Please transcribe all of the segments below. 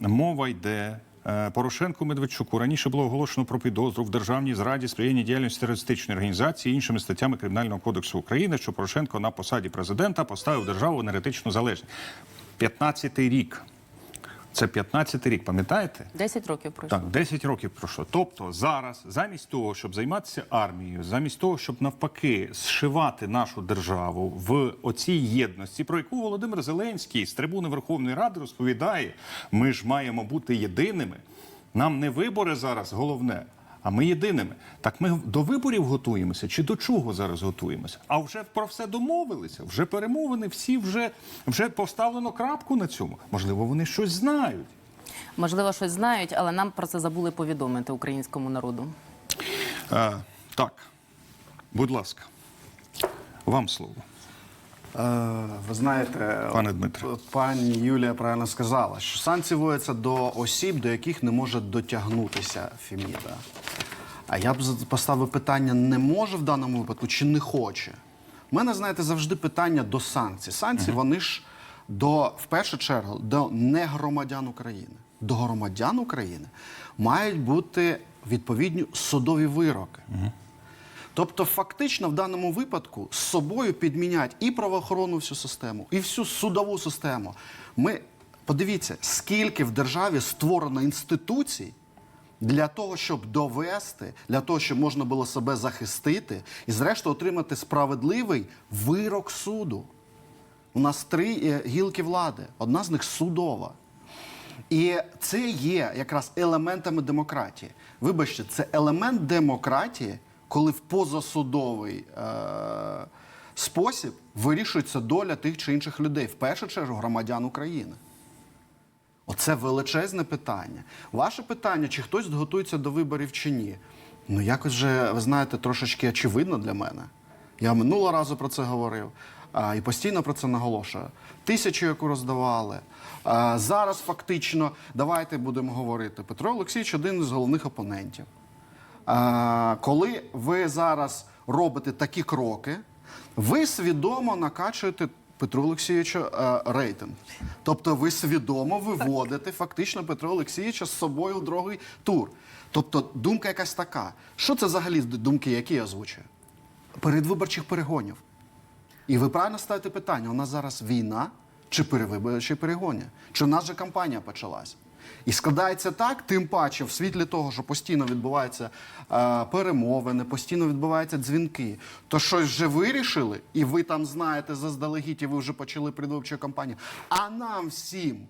Мова йде. е, Порошенку Медведчуку раніше було оголошено про підозру в державній зраді сприяння діяльності терористичної організації і іншими статтями Кримінального кодексу України, що Порошенко на посаді президента поставив державу енергетичну залежність. 15-й рік. Це 15-й рік, пам'ятаєте? 10 років пройшло. Так, 10 років пройшло. Тобто зараз, замість того, щоб займатися армією, замість того, щоб навпаки зшивати нашу державу в оцій єдності, про яку Володимир Зеленський з трибуни Верховної Ради розповідає, ми ж маємо бути єдиними. Нам не вибори зараз головне. А ми єдиними. Так ми до виборів готуємося чи до чого зараз готуємося? А вже про все домовилися, вже перемовини, всі вже, вже поставлено крапку на цьому. Можливо, вони щось знають. Можливо, щось знають, але нам про це забули повідомити українському народу. Е, так, будь ласка, вам слово. Е, Ви знаєте, Пане Дмитре. пані Юлія правильно сказала, що санкції вводяться до осіб, до яких не може дотягнутися Феміда. А я б поставив питання: не може в даному випадку чи не хоче. У мене, знаєте, завжди питання до санкцій. Санкції, вони ж до, в першу чергу, до негромадян України. До громадян України мають бути відповідні судові вироки. Тобто, фактично, в даному випадку з собою підмінять і правоохоронну всю систему, і всю судову систему. Ми подивіться, скільки в державі створено інституцій для того, щоб довести, для того, щоб можна було себе захистити і, зрештою, отримати справедливий вирок суду. У нас три е, гілки влади, одна з них судова. І це є якраз елементами демократії. Вибачте, це елемент демократії, коли в позасудовий е- спосіб вирішується доля тих чи інших людей, в першу чергу громадян України. Оце величезне питання. Ваше питання, чи хтось готується до виборів чи ні. Ну, якось же, ви знаєте, трошечки очевидно для мене. Я минулого разу про це говорив а, і постійно про це наголошую. Тисячу, яку роздавали. А, зараз фактично, давайте будемо говорити. Петро Олексійович один з головних опонентів. Коли ви зараз робите такі кроки, ви свідомо накачуєте Петру Олексійовичу е, рейтинг. Тобто ви свідомо виводите фактично Петра Олексійовича з собою в другий тур. Тобто думка якась така. Що це взагалі думки, які я озвучую? Передвиборчих перегонів. І ви правильно ставите питання: у нас зараз війна чи перевиборчі перегони? Чи у нас же кампанія почалась? І складається так, тим паче, в світлі того, що постійно відбуваються е, перемовини, постійно відбуваються дзвінки. То щось вже вирішили, і ви там знаєте заздалегідь, і ви вже почали передвиборчу кампанію. А нам всім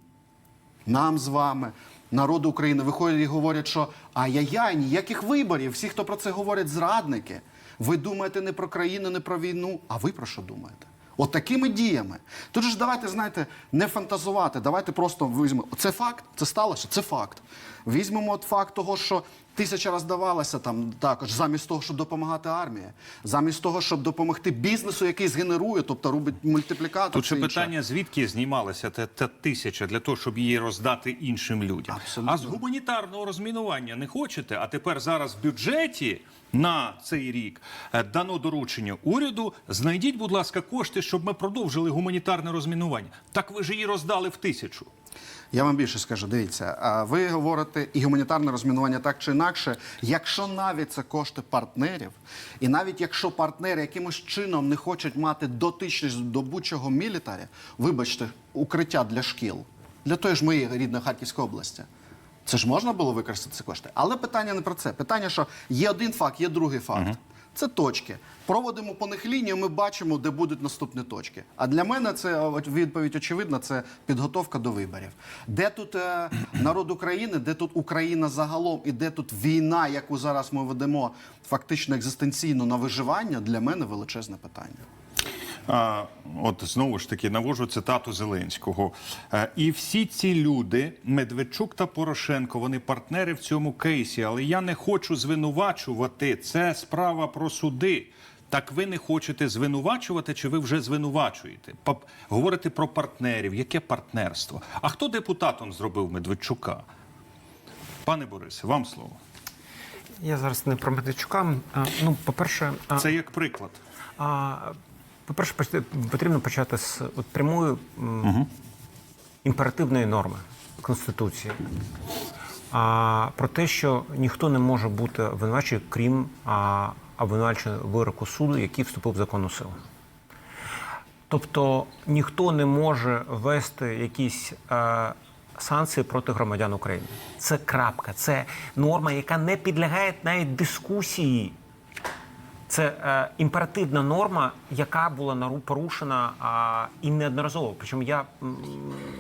нам з вами, народу України, виходять і говорять, що ай-яй-яй, ніяких виборів. Всі, хто про це говорять, зрадники. Ви думаєте не про країну, не про війну, а ви про що думаєте? От такими діями. Тут ж давайте, знаєте, не фантазувати. Давайте просто візьмемо. Це факт, це сталося, це факт. Візьмемо от факт того, що тисяча раз давалася там також, замість того, щоб допомагати армії, замість того, щоб допомогти бізнесу, який згенерує, тобто робить мультиплікатор. Тут ще питання, звідки знімалася та, та тисяча для того, щоб її роздати іншим людям. Абсолютно. А з гуманітарного розмінування не хочете. А тепер зараз в бюджеті на цей рік е, дано доручення уряду. Знайдіть, будь ласка, кошти, щоб ми продовжили гуманітарне розмінування. Так ви ж її роздали в тисячу. Я вам більше скажу, дивіться, ви говорите і гуманітарне розмінування так чи інакше, якщо навіть це кошти партнерів, і навіть якщо партнери якимось чином не хочуть мати дотичність до будь-чого мілітарі, вибачте, укриття для шкіл, для тої ж моєї рідної Харківської області. Це ж можна було використати ці кошти. Але питання не про це. Питання, що є один факт, є другий факт. Це точки. Проводимо по них лінію, ми бачимо, де будуть наступні точки. А для мене це відповідь очевидна, це підготовка до виборів. Де тут е, народ України, де тут Україна загалом, і де тут війна, яку зараз ми ведемо фактично екзистенційно на виживання, для мене величезне питання. От знову ж таки навожу цитату Зеленського. Е, І всі ці люди, Медведчук та Порошенко, вони партнери в цьому кейсі. Але я не хочу звинувачувати. Це справа про суди. Так ви не хочете звинувачувати, чи ви вже звинувачуєте? Пап- Говорите про партнерів. Яке партнерство? А хто депутатом зробив Медведчука? Пане Борисе, вам слово. Я зараз не про Медведчука. А, Ну, по-перше, а, Це як приклад. А, по-перше, потрібно почати з от прямої м, імперативної норми. Конституції а, про те, що ніхто не може бути обвинувачений, крім а, вироку суду, який вступив в законну силу. Тобто ніхто не може ввести якісь е, санкції проти громадян України. Це крапка, це норма, яка не підлягає навіть дискусії. Це е, імперативна норма, яка була порушена а, і неодноразово. Причому я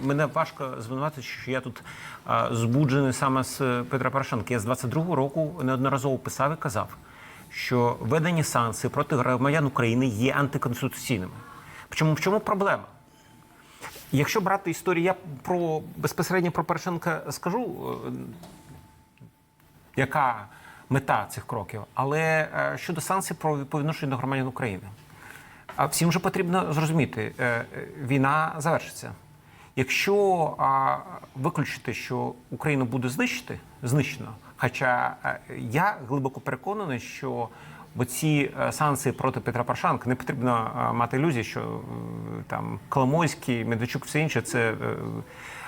мене важко звинуватити, що я тут е, збуджений саме з Петра Порошенка. Я з 22-го року неодноразово писав і казав, що введені санкції проти громадян України є антиконституційними. Причому в чому проблема? Якщо брати історію, я про безпосередньо про Порошенка скажу, е, яка мета цих кроків. Але е, щодо санкцій про по відношенню до громадян України, а всім же потрібно зрозуміти, е, е, війна завершиться. Якщо виключити, що Україну буде знищити, знищено. Хоча я глибоко переконаний, що оці е, санкції проти Петра Порошенка не потрібно мати ілюзії, що там Коломойський, Медведчук, все інше це.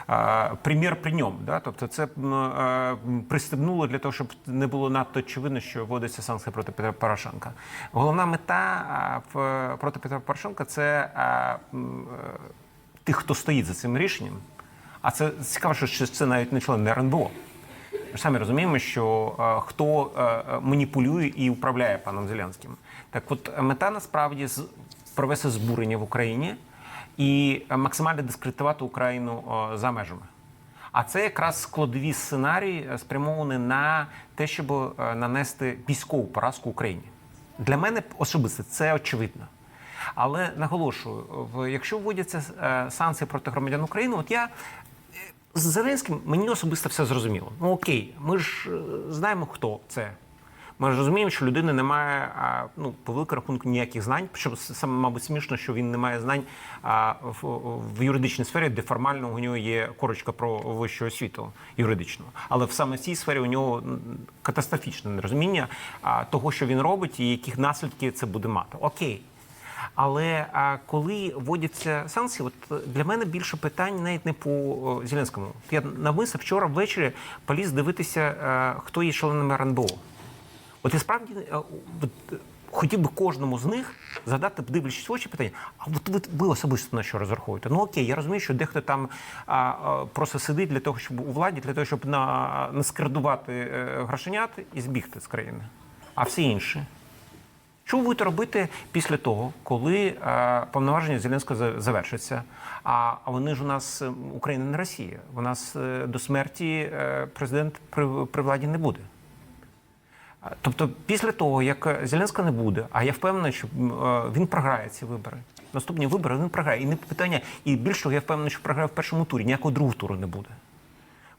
Е, е, Примір при ньому, да? тобто це е, пристебнуло для того, щоб не було надто очевидно, що вводиться санкції проти Петра Порошенка. Головна мета в проти Петра Порошенка це е, тих, хто стоїть за цим рішенням. А це цікаво, що це навіть не член РНБО. Ми самі розуміємо, що е, хто е, маніпулює і управляє паном Зеленським. Так от е, мета насправді з провести збурення в Україні і максимально дискредитувати Україну за межами. А це якраз складові сценарії е, спрямовані на те, щоб е, нанести військову поразку Україні. Для мене особисто це очевидно. Але наголошую, якщо вводяться е, санкції проти громадян України, от я з Зеленським мені особисто все зрозуміло. Ну окей, ми ж знаємо, хто це. Ми ж розуміємо, що людина не має ну, по великому рахунку ніяких знань. Що саме, мабуть, смішно, що він не має знань в, юридичній сфері, де формально у нього є корочка про вищу освіту юридичну. Але в саме цій сфері у нього катастрофічне нерозуміння того, що він робить, і яких наслідків це буде мати. Окей. Але а, коли вводяться санкції, от е, для мене більше питань навіть не по Зеленському. Я навмисно вчора ввечері поліз дивитися, е, хто є членами РНБО. От я справді е, от, е, хотів би кожному з них задати, дивлячись в очі, питання: а от ви, ви особисто на що розраховуєте? Ну окей, я розумію, що дехто там а, а, просто сидить для того, щоб у владі, для того, щоб на, наскердувати е, грошенят і збігти з країни. А всі інші. Що ви будете робити після того, коли е, повноваження Зеленського за- завершаться? А, а вони ж у нас Україна не Росія. У нас е, до смерті е, президент при, при владі не буде. Тобто, після того, як Зеленського не буде, а я впевнений, що е, він програє ці вибори. Наступні вибори він програє. І не питання, і більш я впевнений, що програє в першому турі. Ніякого другого туру не буде.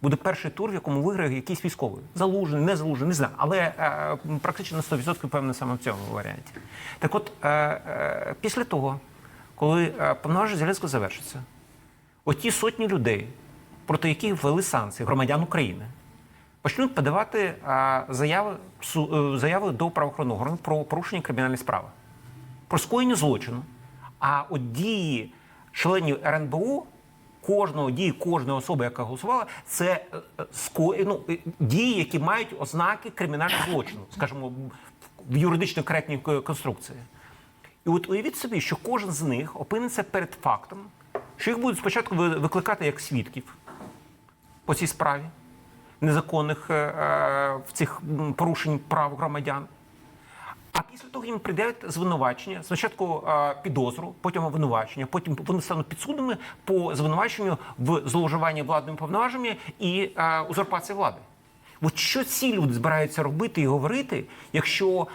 Буде перший тур, в якому виграє якийсь військовий. Залужений, не залужений, не знаю. Але е, практично на 100% певне саме в цьому варіанті. Так от, е, е, після того, коли е, повноваження Зеленського завершиться, оті сотні людей, проти яких ввели санкції громадян України, почнуть подавати заяви, е, заяви до правоохоронного органу про порушення кримінальної справи, про скоєння злочину. А от дії членів РНБО, кожного дії кожної особи, яка голосувала, це е, ско... ну, е, дії, які мають ознаки кримінального злочину, скажімо, в юридично коректній конструкції. І от уявіть собі, що кожен з них опиниться перед фактом, що їх будуть спочатку викликати як свідків по цій справі незаконних е, е, в цих порушень прав громадян. А після того їм придавить звинувачення, спочатку е, підозру, потім обвинувачення, потім вони стануть підсудними по звинуваченню в зловживанні владними повноваженнями і узурпації влади. От що ці люди збираються робити і говорити, якщо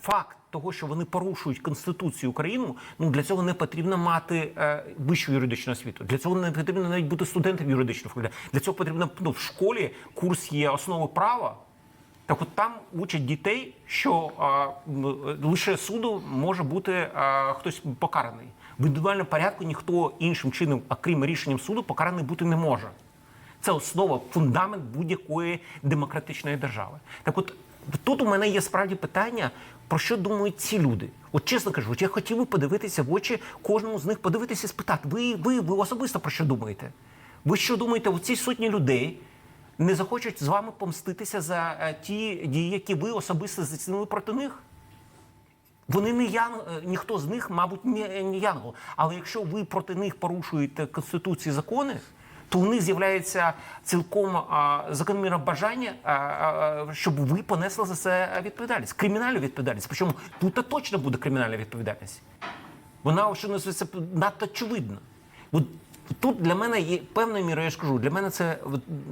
факт того, що вони порушують Конституцію України, ну для цього не потрібно мати е, вищу юридичну освіту. Для цього не потрібно навіть бути студентом юридичного факультету. Для цього потрібно ну, в школі курс є основи права. Так от там учать дітей, що а, лише суду може бути а, хтось покараний. В індивідуальному порядку ніхто іншим чином, окрім рішенням суду, покараний бути не може. Це основа, фундамент будь-якої демократичної держави. Так от тут у мене є справді питання, про що думають ці люди. От чесно кажу, я хотів би подивитися в очі кожному з них, подивитися і спитати, ви, ви, ви особисто про що думаєте? Ви що думаєте, оці сотні людей не захочуть з вами помститися за е, ті дії, які ви особисто зацінили проти них? Вони не ян... е, ніхто з них, мабуть, не, не янгол. Але якщо ви проти них порушуєте конституції закони, то у них з'являється цілком закономірне бажання, щоб ви понесли за це відповідальність, кримінальну відповідальність. Причому тут точно буде кримінальна відповідальність. Вона що називається надто очевидна. От тут для мене є певною мірою, я ж кажу, для мене це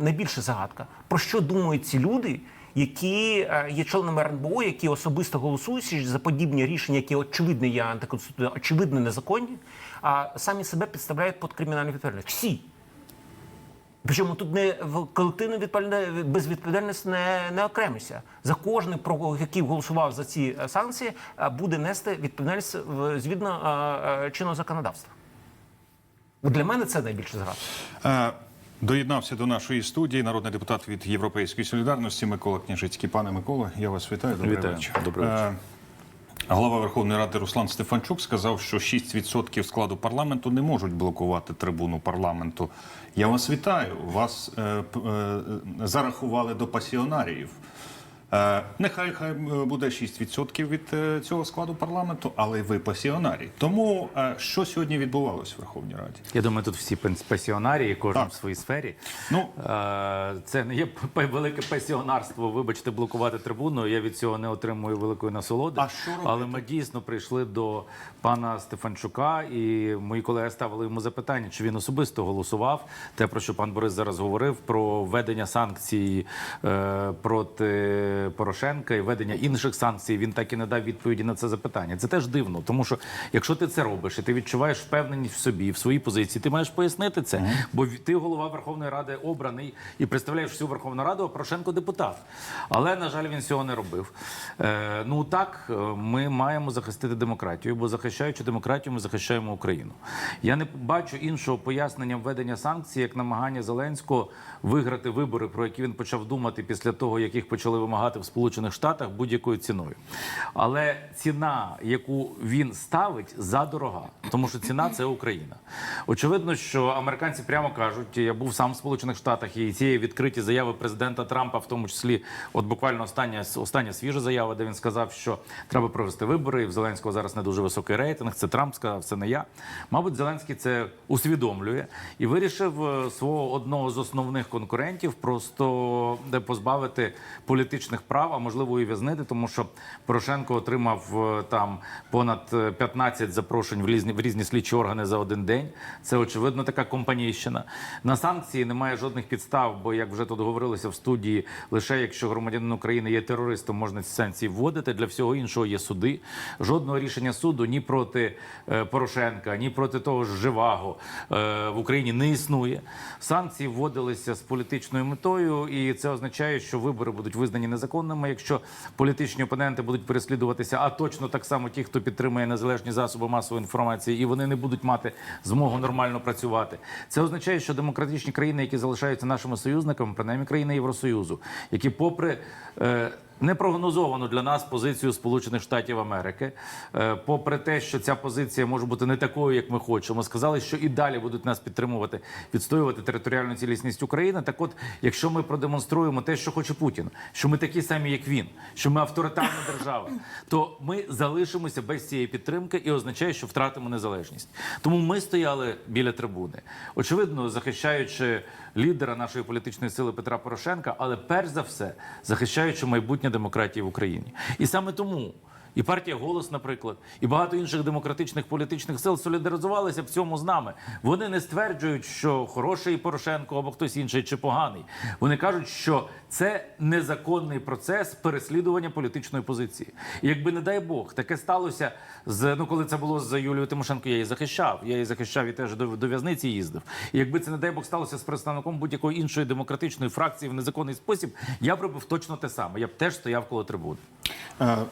найбільша загадка. Про що думають ці люди, які е, є членами РНБО, які особисто голосують за подібні рішення, які очевидно є антиконституційними, очевидно незаконні, а самі себе підставляють під кримінальну відповідальність. Всі. Причому тут не в колективну відповідальність безвідповідальність не, не окремися. За кожний, про який голосував за ці е, санкції, е, буде нести відповідальність згідно е, е, чинного законодавства. Для мене це найбільше згадка. Доєднався до нашої студії народний депутат від Європейської солідарності Микола Княжицький. Пане Микола, я вас вітаю. Добрий Вітаю. вечір. Добрий вечір. Голова Верховної Ради Руслан Стефанчук сказав, що 6% складу парламенту не можуть блокувати трибуну парламенту. Я вас вітаю. Вас е, е, зарахували до пасіонаріїв. Е, нехай хай е, буде 6% від е, цього складу парламенту, але ви пасіонарій. Тому що сьогодні відбувалося в Верховній Раді? Я думаю, тут всі пасіонарії, кожен Так. в своїй сфері. Ну. Це не є велике пасіонарство, вибачте, блокувати трибуну. Я від цього не отримую великої насолоди. А що робити? Але ми дійсно прийшли до пана Стефанчука, і мої колеги ставили йому запитання, чи він особисто голосував. Те, про що пан Борис зараз говорив, про введення санкцій проти Порошенка і введення інших санкцій. Він так і не дав відповіді на це запитання. Це теж дивно, тому що якщо ти це робиш і ти відчуваєш впевненість в собі, в своїй позиції, ти маєш пояснити це. Бо ти голова Верховної Ради обраний і представляєш всю Верховну Раду, а Порошенко депутат. Але на жаль, він цього не робив. Е, ну так, е, ми маємо захистити демократію, бо захищаючи демократію, ми захищаємо Україну. Я не бачу іншого пояснення введення санкцій, як намагання Зеленського виграти вибори, про які він почав думати після того, як їх почали вимагати в Сполучених Штатах будь-якою ціною. Але ціна, яку він ставить, задорога, тому що ціна це Україна. Очевидно, що американці прямо кажуть, я був сам в Сполучених Штатах, і ці відкриті заяви президента Трампа, в тому числі, от буквально остання остання свіжа заява, де він сказав, що треба провести вибори. І в Зеленського зараз не дуже високий рейтинг. Це Трамп сказав, це не я. Мабуть, Зеленський це усвідомлює і вирішив е, свого одного з основних конкурентів просто де позбавити політичних прав, а можливо і в'язнити, тому що Порошенко отримав е, там понад е, 15 запрошень в різні в різні слідчі органи за один день. Це очевидно така компанійщина. На санкції немає жодних підстав, бо як вже тут говорилося в студії, лише якщо громадянин України є терористом, можна ці санкції вводити. Для всього іншого є суди. Жодного рішення суду ні проти е, Порошенка, ні проти того ж Живаго е, в Україні не існує. Санкції вводилися з політичною метою, і це означає, що вибори будуть визнані незаконними, якщо політичні опоненти будуть переслідуватися, а точно так само ті, хто підтримує незалежні засоби масової інформації, і вони не будуть мати змогу нормально працювати. Це означає, що демократичні країни, які залишаються нашими союзниками, принаймні країни Євросоюзу, які, попри е, непрогнозовану для нас позицію Сполучених Штатів Америки, е, попри те, що ця позиція може бути не такою, як ми хочемо, сказали, що і далі будуть нас підтримувати, відстоювати територіальну цілісність України. Так, от, якщо ми продемонструємо те, що хоче Путін, що ми такі самі, як він, що ми авторитарна держава, то ми залишимося без цієї підтримки і означає, що втратимо незалежність. Тому ми стояли біля трибуни, очевидно, захищаючи лідера нашої політичної сили Петра Порошенка, але перш за все захищаючи майбутнє демократії в Україні. І саме тому. І партія голос, наприклад, і багато інших демократичних політичних сил солідаризувалися в цьому з нами. Вони не стверджують, що хороший Порошенко або хтось інший чи поганий. Вони кажуть, що це незаконний процес переслідування політичної позиції. І якби не дай Бог, таке сталося з ну, коли це було з Юлією Тимошенко, я її захищав. Я її захищав і теж до, до в'язниці їздив. І якби це не дай Бог сталося з представником будь-якої іншої демократичної фракції в незаконний спосіб, я б робив точно те саме. Я б теж стояв коло трибуни. Е,